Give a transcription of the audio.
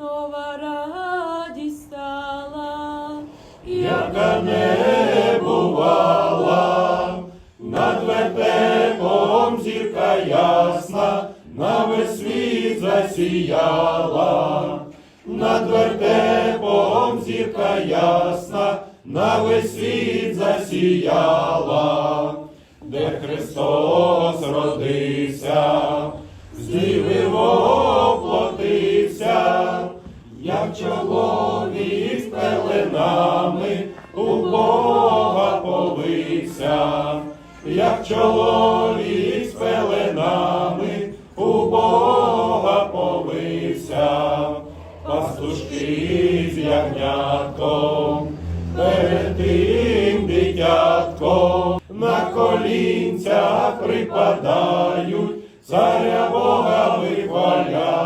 нова радість стала, яка не бувала, над вертепом зірка ясна, на весь світ засіяла, над вертепом зірка ясна, на весь світ засіяла, де Христос родився, як чоловік з пеленами у Бога повився, як чоловік з пеленами у Бога повився, пастушки з ягнятком, перед тим дитятком, на колінцях припадають, царя Бога вихваляють.